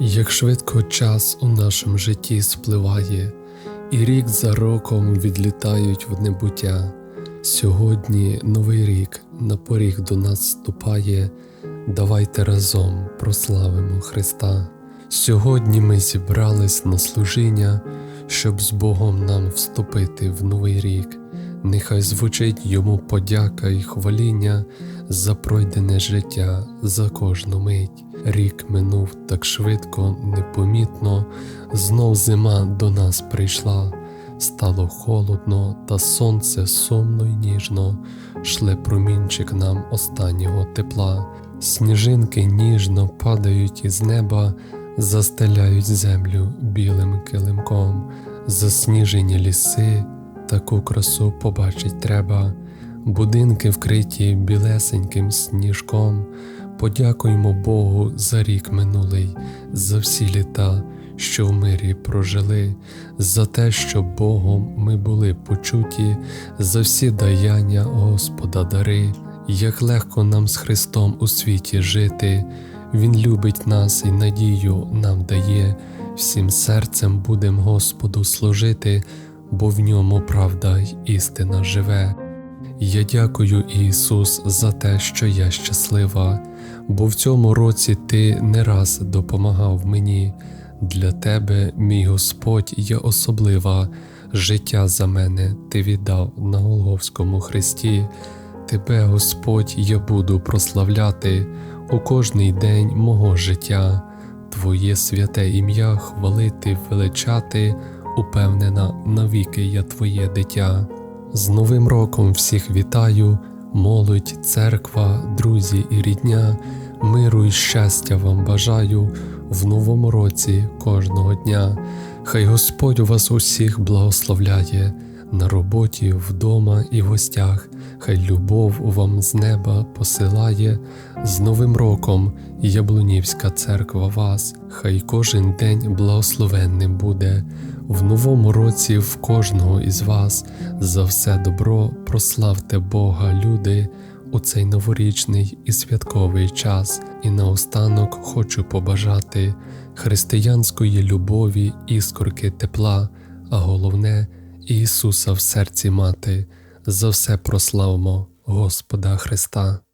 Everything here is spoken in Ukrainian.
Як швидко час у нашому житті спливає, і рік за роком відлітають в небуття. Сьогодні новий рік на поріг до нас ступає. Давайте разом прославимо Христа. Сьогодні ми зібрались на служіння, щоб з Богом нам вступити в новий рік. Нехай звучить йому подяка і хваління за пройдене життя, за кожну мить. Рік минув так швидко, непомітно, знов зима до нас прийшла. Стало холодно, та сонце сумно й ніжно, шле промінчик нам останнього тепла. Сніжинки ніжно падають із неба, застеляють землю білим килимком, засніжені ліси, таку красу побачить треба, будинки вкриті білесеньким сніжком. Подякуймо Богу за рік минулий, за всі літа, що в мирі прожили, за те, що Богом ми були почуті, за всі даяння Господа дари, як легко нам з Христом у світі жити, Він любить нас і надію нам дає, всім серцем будем Господу служити, бо в ньому правда й істина живе. Я дякую, Ісус, за те, що я щаслива, бо в цьому році Ти не раз допомагав мені. Для Тебе, мій Господь, я особлива, життя за мене Ти віддав на Голговському хресті. Тебе, Господь, я буду прославляти у кожний день мого життя, Твоє святе ім'я хвалити, величати, упевнена, навіки я Твоє дитя. З Новим роком всіх вітаю, молодь, церква, друзі і рідня, миру і щастя вам бажаю в новому році кожного дня. Хай Господь вас усіх благословляє на роботі, вдома і в гостях, хай любов вам з неба посилає, з Новим роком Яблунівська церква вас, хай кожен день благословенним буде. В новому році в кожного із вас за все добро прославте Бога, люди, у цей новорічний і святковий час, і наостанок хочу побажати християнської любові, іскорки тепла, а головне Ісуса в серці мати. За все прославмо Господа Христа.